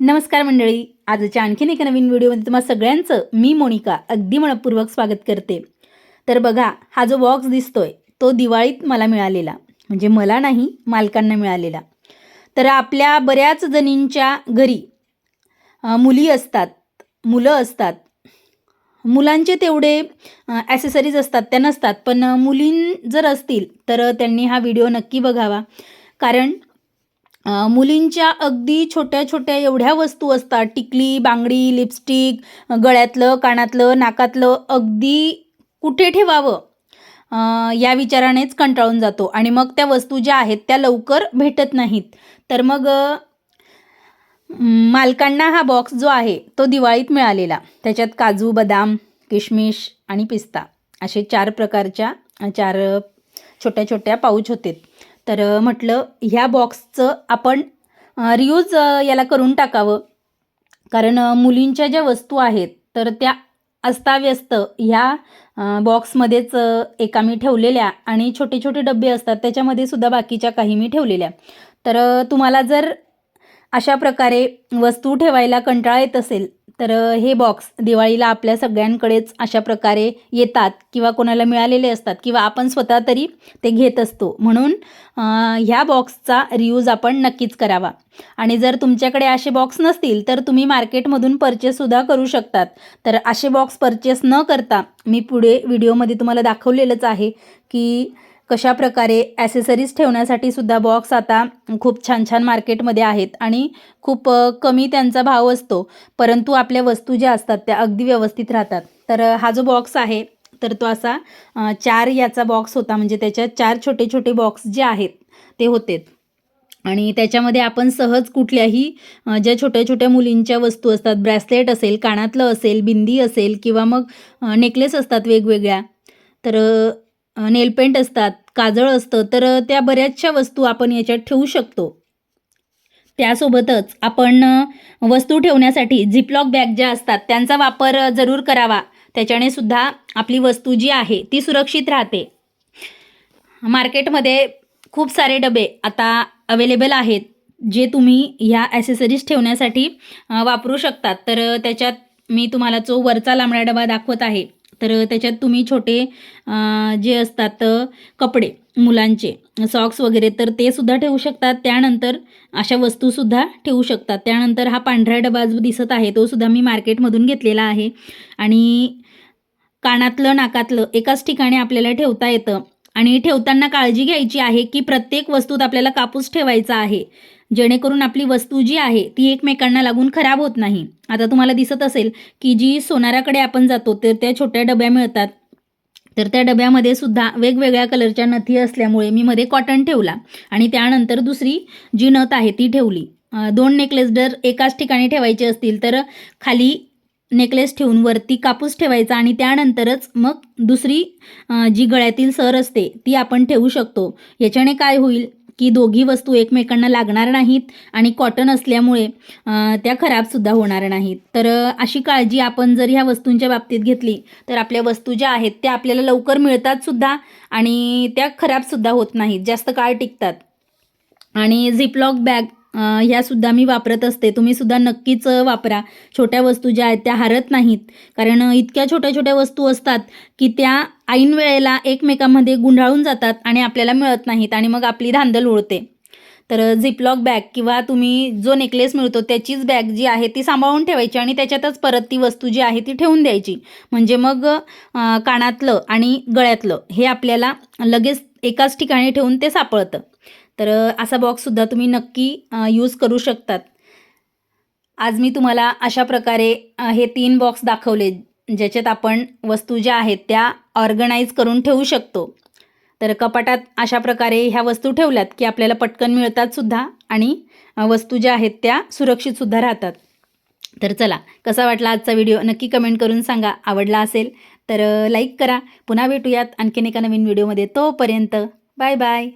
नमस्कार मंडळी. आजच्या आणखीन एका नवीन व्हिडिओमध्ये तुम्हा सगळ्यांचं मी मोनिका अगदी मनपूर्वक स्वागत करते. तर बघा हा जो बॉक्स दिसतोय तो दिवाळीत मला मिळालेला. म्हणजे मला नाही मालकांना मिळालेला. तर आपल्या बऱ्याच जणींच्या घरी मुली असतात मुलं असतात. मुलांचे तेवढे ॲसेसरीज असतात त्या नसतात. पण मुलीं जर असतील तर त्यांनी हा व्हिडिओ नक्की बघावा. कारण मुलींच्या अगदी छोट्या छोट्या एवढ्या वस्तू असतात. टिकली बांगडी लिपस्टिक गळ्यातलं कानातलं नाकातलं अगदी कुठे ठेवावं? या विचारानेच कंटाळून जातो. आणि मग त्या वस्तू ज्या आहेत त्या लवकर भेटत नाहीत. तर मग मालकांना हा बॉक्स जो आहे तो दिवाळीत मिळालेला. त्याच्यात काजू बदाम किशमिश आणि पिस्ता असे चार प्रकारच्या चार छोट्या छोट्या पाऊच होते तर म्हटलं ह्या बॉक्सचं आपण रियूज याला करून टाकावं. कारण मुलींच्या ज्या वस्तू आहेत तर त्या अस्ताव्यस्त ह्या बॉक्समध्येच एका मी ठेवलेल्या आणि छोटे छोटे डबे असतात त्याच्यामध्ये सुद्धा बाकीच्या काही मी ठेवलेल्या. तर तुम्हाला जर अशा प्रकारे वस्तू ठेवायला कंटाळा येत असेल तर हे बॉक्स दिवाळीला आपल्या सगळ्यांकडेच अशा प्रकारे येतात किंवा कोणाला मिळालेले असतात किंवा आपण स्वतः तरी ते घेत असतो. म्हणून ह्या बॉक्सचा रियूज आपण नक्कीच करावा. आणि जर तुमच्याकडे असे बॉक्स नसतील तर तुम्ही मार्केटमधून परचेससुद्धा करू शकतात. तर असे बॉक्स परचेस न करता मी पुढे व्हिडिओमध्ये तुम्हाला दाखवलेलंच आहे की कशा प्रकारे ॲसेसरीज ठेवण्यासाठी सुद्धा बॉक्स आता खूप छान छान मार्केटमध्ये आहेत आणि खूप कमी त्यांचा भाव असतो. परंतु आपल्या वस्तू ज्या असतात त्या अगदी व्यवस्थित राहतात. तर हा जो बॉक्स आहे तर तो असा चार याचा बॉक्स होता. म्हणजे त्याच्यात चार छोटे छोटे बॉक्स जे आहेत ते होते. आणि त्याच्यामध्ये आपण सहज कुठल्याही ज्या छोट्या छोट्या मुलींच्या वस्तू असतात ब्रॅसलेट असेल कानातलं असेल बिंदी असेल किंवा मग नेकलेस असतात वेगवेगळ्या तर नेलपेंट असतात काजळ असतं तर त्या बऱ्याचशा वस्तू आपण याच्यात ठेवू शकतो. त्यासोबतच आपण वस्तू ठेवण्यासाठी झिपलॉक बॅग ज्या असतात त्यांचा वापर जरूर करावा. त्याच्याने सुद्धा आपली वस्तू जी आहे ती सुरक्षित राहते. मार्केटमध्ये खूप सारे डबे आता अवेलेबल आहेत जे तुम्ही ह्या ॲसेसरीज ठेवण्यासाठी वापरू शकतात. तर त्याच्यात मी तुम्हाला जो वरचा लांबडा डबा दाखवत आहे तर त्याच्यात तुम्ही छोटे जे असतात कपडे मुलांचे सॉक्स वगैरे तर ते सुद्धा ठेवू शकतात. त्यानंतर अशा वस्तूसुद्धा ठेवू शकतात. त्यानंतर हा पांढरा डबा जो दिसत आहे तो सुद्धा मी मार्केटमधून घेतलेला आहे. आणि कानातलं नाकातलं एकाच ठिकाणी आपल्याला ठेवता येतं. आणि ठेवताना काळजी घ्यायची आहे की प्रत्येक वस्तूत आपल्याला कापूस ठेवायचा आहे. जेणेकरून आपली वस्तू जी आहे ती एकमेकांना लागून खराब होत नाही. आता तुम्हाला दिसत असेल की जी सोनाराकडे आपण जातो तर त्या छोट्या डब्या मिळतात. तर त्या डब्यामध्ये सुद्धा वेगवेगळ्या कलरच्या नथी असल्यामुळे मी मध्ये कॉटन ठेवला आणि त्यानंतर दुसरी जी नथ आहे ती ठेवली. दोन नेकलेस जर एकाच ठिकाणी ठेवायचे असतील तर खाली नेकलेस ठेवून वरती कापूस ठेवायचा आणि त्यानंतरच मग दुसरी जी गळ्यातील सर असते ती आपण ठेवू शकतो. याच्याने काय होईल? की दोघी वस्तू एकमेकांना लागणार नाहीत आणि कॉटन असल्यामुळे त्या खराबसुद्धा होणार नाहीत. तर अशी काळजी आपण जर ह्या वस्तूंच्या बाबतीत घेतली तर आपल्या वस्तू ज्या आहेत त्या आपल्याला लवकर मिळतातसुद्धा आणि त्या खराबसुद्धा होत नाहीत. जास्त काळ टिकतात. आणि झिपलॉक बॅग ह्या ह्यासुद्धा मी वापरत असते. तुम्ही सुद्धा नक्कीच वापरा. छोट्या वस्तू ज्या आहेत त्या हरत नाहीत. कारण इतक्या छोट्या छोट्या वस्तू असतात की त्या ऐन वेळेला एकमेकांमध्ये गुंडाळून जातात आणि आपल्याला मिळत नाहीत आणि मग आपली धांदल उडते. तर झिपलॉक बॅग किंवा तुम्ही जो नेकलेस मिळतो त्याचीच बॅग जी आहे ती सांभाळून ठेवायची आणि त्याच्यातच परत ती वस्तू जी आहे ती ठेवून द्यायची. म्हणजे मग कानातलं आणि गळ्यातलं हे आपल्याला लगेच एकाच ठिकाणी ठेवून ते सापळतं. तर असा बॉक्ससुद्धा तुम्ही नक्की यूज करू शकतात. आज मी तुम्हाला अशा प्रकारे हे तीन बॉक्स दाखवले ज्याच्यात आपण वस्तू ज्या आहेत त्या ऑर्गनाईज करून ठेवू शकतो. तर कपाटात अशा प्रकारे ह्या वस्तू ठेवल्यात की आपल्याला पटकन मिळतात सुद्धा आणि वस्तू ज्या आहेत त्या सुरक्षितसुद्धा राहतात. तर चला कसा वाटला आजचा व्हिडिओ नक्की कमेंट करून सांगा. आवडला असेल तर लाईक करा. पुन्हा भेटूयात आणखीन एका नवीन व्हिडिओमध्ये तोपर्यंत बाय बाय